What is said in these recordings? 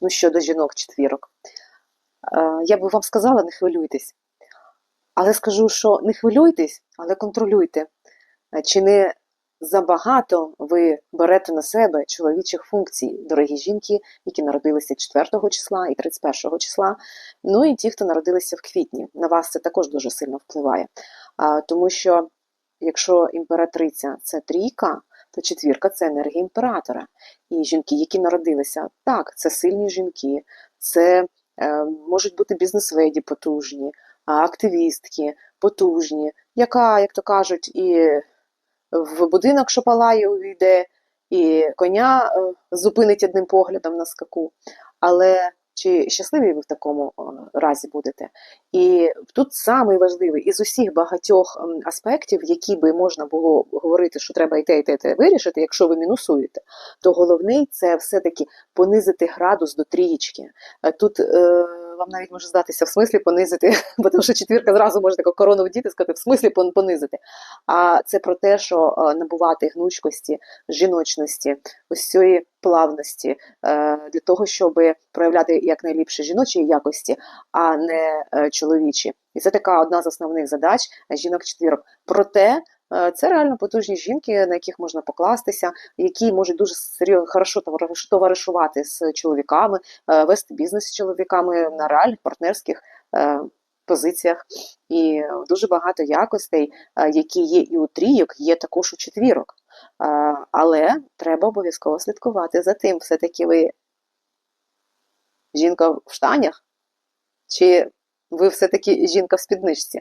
ну, щодо жінок четвірок. Е, Я би вам сказала, не хвилюйтесь. Але скажу, що не хвилюйтесь, але контролюйте. Е, Чи не забагато ви берете на себе чоловічих функцій, дорогі жінки, які народилися 4 числа і 31 числа, ну і ті, хто народилися в квітні. На вас це також дуже сильно впливає. Тому що якщо імператриця це трійка, то четвірка це енергія імператора. І жінки, які народилися, так, це сильні жінки, це е, можуть бути бізнесведі потужні, активістки потужні, яка, як то кажуть, і в будинок, що палає, увійде, і коня е, зупинить одним поглядом на скаку. Але чи щасливі ви в такому е, разі будете? І тут самий важливий із усіх багатьох аспектів, які би можна було говорити, що треба і те, і те, і те вирішити, якщо ви мінусуєте, то головний це все-таки понизити градус до трієчки. Е, Тут е, вам навіть може здатися в смислі понизити, бо тому що четвірка зразу може таку корону вдіти, сказати, в смислі понизити. А це про те, що е, набувати гнучкості, жіночності, ось цієї плавності е, для того, щоб проявляти якнайліпші жіночі якості, а не е, чоловічі. І це така одна з основних задач жінок четвірок. Проте це реально потужні жінки, на яких можна покластися, які можуть дуже серйозно хорошо товаришувати з чоловіками, е, вести бізнес з чоловіками на реальних партнерських е, позиціях. І дуже багато якостей, е, які є і у трійок, є також у четвірок. Е, Але треба обов'язково слідкувати за тим, все-таки ви жінка в штанях, чи ви все-таки жінка в спідничці?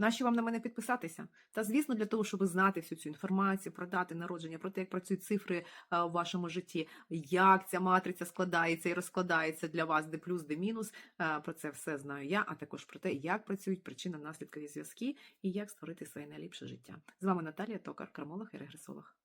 Нащо вам на мене підписатися? Та звісно, для того, щоб знати всю цю інформацію про дати народження, про те, як працюють цифри в у вашому житті, як ця матриця складається і розкладається для вас, де плюс, де мінус. Е, Про це все знаю я, а також про те, як працюють причина наслідкові зв'язки і як створити своє найліпше життя. З вами Наталія Токар, кармолог і регресолог.